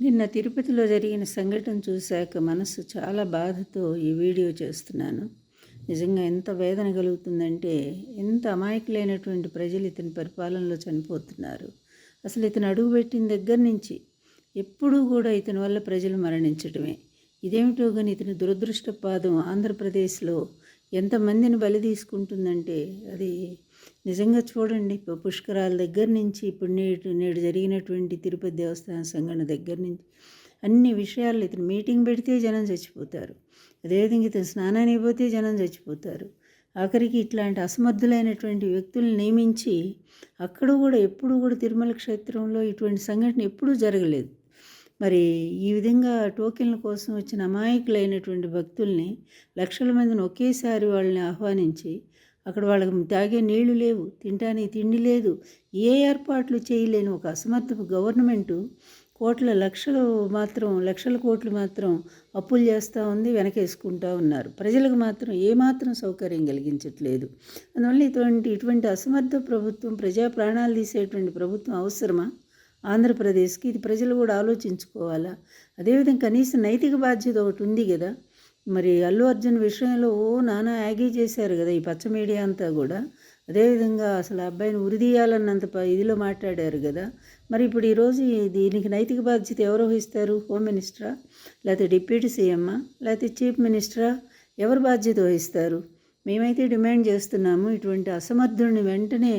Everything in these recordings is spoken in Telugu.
నిన్న తిరుపతిలో జరిగిన సంఘటన చూశాక మనసు చాలా బాధతో ఈ వీడియో చేస్తున్నాను. నిజంగా ఎంత వేదన కలుగుతుందంటే ఎంత అమాయకులైనటువంటి ప్రజలు ఇతని పరిపాలనలో చనిపోతున్నారు. అసలు ఇతను అడుగుపెట్టిన దగ్గర నుంచి ఎప్పుడూ కూడా ఇతని వల్ల ప్రజలు మరణించడమే ఇదేమిటో కానీ ఇతని దురదృష్టపాదం ఆంధ్రప్రదేశ్లో ఎంతమందిని బలి తీసుకుంటుందంటే అది నిజంగా చూడండి పుష్కరాల దగ్గర నుంచి ఇప్పుడు నేడు నేడు జరిగినటువంటి తిరుపతి దేవస్థాన సంఘటన దగ్గర నుంచి అన్ని విషయాలు ఇతను మీటింగ్ పెడితే జనం చచ్చిపోతారు. అదేవిధంగా ఇతను స్నానానికి పోతే జనం చచ్చిపోతారు. ఆఖరికి ఇట్లాంటి అసమర్థులైనటువంటి వ్యక్తులను నియమించి అక్కడ కూడా ఎప్పుడు కూడా తిరుమల క్షేత్రంలో ఇటువంటి సంఘటన ఎప్పుడూ జరగలేదు. మరి ఈ విధంగా టోకెన్ల కోసం వచ్చిన అమాయకులైనటువంటి భక్తుల్ని లక్షల మందిని ఒకేసారి వాళ్ళని ఆహ్వానించి అక్కడ వాళ్ళకి తాగే నీళ్ళు లేవు తినడానికి తిండి లేదు ఏ ఏర్పాట్లు చేయలేని ఒక అసమర్థపు గవర్నమెంటు కోట్ల లక్షలు మాత్రం లక్షల కోట్లు మాత్రం అప్పులు చేస్తూ ఉంది వెనకేసుకుంటూ ఉన్నారు. ప్రజలకు మాత్రం ఏమాత్రం సౌకర్యం కలిగించట్లేదు. అందువల్ల ఇటువంటి ఇటువంటి అసమర్థ ప్రభుత్వం ప్రజా ప్రాణాలు తీసేటువంటి ప్రభుత్వం అవసరమా? ఆంధ్రప్రదేశ్కి ఇది ప్రజలు కూడా ఆలోచించుకోవాలా? అదేవిధంగా కనీసం నైతిక బాధ్యత ఒకటి ఉంది కదా మరి అల్లు అర్జున్ విషయంలో ఓ నానా యాగీ చేశారు కదా ఈ పచ్చ మీడియా అంతా కూడా. అదేవిధంగా అసలు అబ్బాయిని ఉరిదీయాలన్నంత ఇదిలో మాట్లాడారు కదా. మరి ఇప్పుడు ఈరోజు దీనికి నైతిక బాధ్యత ఎవరు వహిస్తారు? హోమ్ మినిస్టరా? లేకపోతే డిప్యూటీ సీఎమ్మా? లేకపోతే చీఫ్ మినిస్టరా? ఎవరు బాధ్యత వహిస్తారు? మేమైతే డిమాండ్ చేస్తున్నాము ఇటువంటి అసమర్థుడిని వెంటనే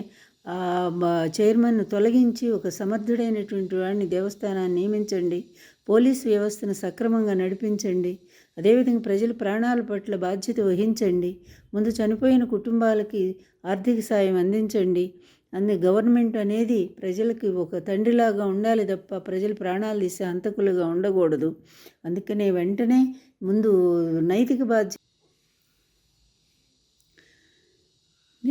చైర్మన్ను తొలగించి ఒక సమర్థుడైనటువంటి వాడిని దేవస్థానాన్ని నియమించండి. పోలీసు వ్యవస్థను సక్రమంగా నడిపించండి. అదేవిధంగా ప్రజల ప్రాణాల పట్ల బాధ్యత వహించండి. ముందు చనిపోయిన కుటుంబాలకి ఆర్థిక సాయం అందించండి. అందు గవర్నమెంట్ అనేది ప్రజలకి ఒక తండ్రిలాగా ఉండాలి తప్ప ప్రజలు ప్రాణాలు తీసే హంతకులుగా ఉండకూడదు. అందుకనే వెంటనే ముందు నైతిక బాధ్యత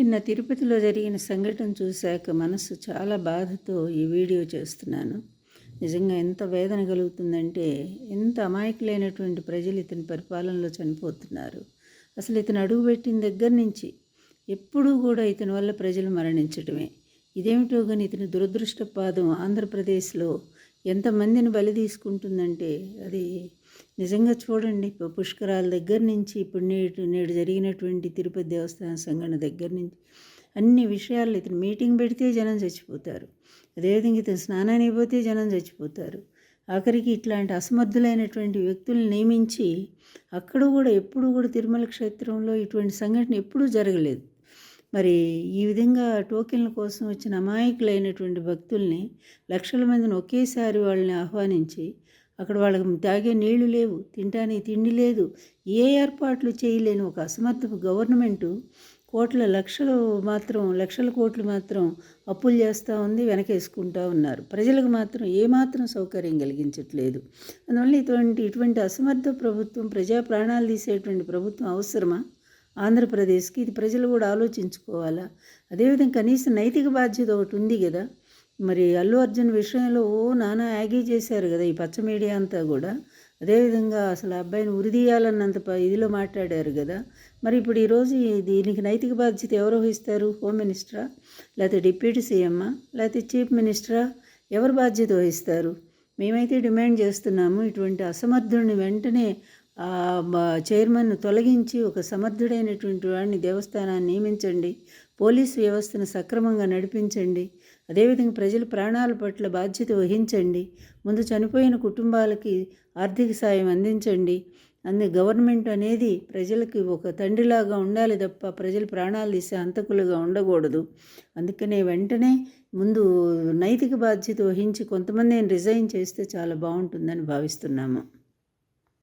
నిన్న తిరుపతిలో జరిగిన సంఘటన చూశాక మనసు చాలా బాధతో ఈ వీడియో చేస్తున్నాను. నిజంగా ఎంత వేదన కలుగుతుందంటే ఎంత అమాయకులైనటువంటి ప్రజలు ఇతని పరిపాలనలో చనిపోతున్నారు. అసలు ఇతను అడుగుపెట్టిన దగ్గర నుంచి ఎప్పుడూ కూడా ఇతని వల్ల ప్రజలు మరణించడమే. ఇదేమిటో కానీ ఇతని దురదృష్టపాదం ఆంధ్రప్రదేశ్లో ఎంతమందిని బలి తీసుకుంటుందంటే అది నిజంగా చూడండి పుష్కరాల దగ్గర నుంచి ఇప్పుడు నేడు నేడు జరిగినటువంటి తిరుపతి దేవస్థాన సంఘటన దగ్గర నుంచి అన్ని విషయాలు ఇతను మీటింగ్ పెడితే జనం చచ్చిపోతారు. అదేవిధంగా ఇతను స్నానానికి పోతే జనం చచ్చిపోతారు. ఆఖరికి ఇట్లాంటి అసమర్థులైనటువంటి వ్యక్తులను నియమించి అక్కడ కూడా ఎప్పుడు కూడా తిరుమల క్షేత్రంలో ఇటువంటి సంఘటన ఎప్పుడూ జరగలేదు. మరి ఈ విధంగా టోకెన్ల కోసం వచ్చిన అమాయకులైనటువంటి భక్తుల్ని లక్షల మందిని ఒకేసారి వాళ్ళని ఆహ్వానించి అక్కడ వాళ్ళకి తాగే నీళ్ళు లేవు తినడానికి తిండి లేదు ఏ ఏర్పాట్లు చేయలేని ఒక అసమర్థపు గవర్నమెంటు కోట్ల లక్షలు మాత్రం లక్షల కోట్లు మాత్రం అప్పులు చేస్తూ ఉంది వెనకేసుకుంటూ ఉన్నారు. ప్రజలకు మాత్రం ఏమాత్రం సౌకర్యం కలిగించట్లేదు. అందువల్ల ఇటువంటి ఇటువంటి అసమర్థ ప్రభుత్వం ప్రజా ప్రాణాలు తీసేటువంటి ప్రభుత్వం అవసరమా? ఆంధ్రప్రదేశ్కి ఇది ప్రజలు కూడా ఆలోచించుకోవాలా? అదేవిధంగా కనీసం నైతిక బాధ్యత ఒకటి ఉంది కదా? మరి అల్లు అర్జున్ విషయంలో ఓ నానా యాగీ చేశారు కదా ఈ పచ్చ మీడియా అంతా కూడా. అదేవిధంగా అసలు అబ్బాయిని ఉరిదీయాలన్నంత ఇదిలో మాట్లాడారు కదా. మరి ఇప్పుడు ఈరోజు దీనికి నైతిక బాధ్యత ఎవరు వహిస్తారు? హోమ్ మినిస్టరా? లేకపోతే డిప్యూటీ సీఎమ్మా? లేకపోతే చీఫ్ మినిస్టరా? ఎవరు బాధ్యత వహిస్తారు? మేమైతే డిమాండ్ చేస్తున్నాము ఇటువంటి అసమర్థుడిని వెంటనే చైర్మన్ను తొలగించి ఒక సమర్థుడైనటువంటి వాడిని దేవస్థానాన్ని నియమించండి. పోలీసు వ్యవస్థను సక్రమంగా నడిపించండి. అదేవిధంగా ప్రజల ప్రాణాల పట్ల బాధ్యత వహించండి. ముందు చనిపోయిన కుటుంబాలకి ఆర్థిక సాయం అందించండి. అందు గవర్నమెంట్ అనేది ప్రజలకి ఒక తండ్రిలాగా ఉండాలి తప్ప ప్రజల ప్రాణాలు తీసే హంతకులుగా ఉండకూడదు. అందుకనే వెంటనే ముందు నైతిక బాధ్యత వహించి కొంతమంది రిజైన్ చేస్తే చాలా బాగుంటుందని భావిస్తున్నాము.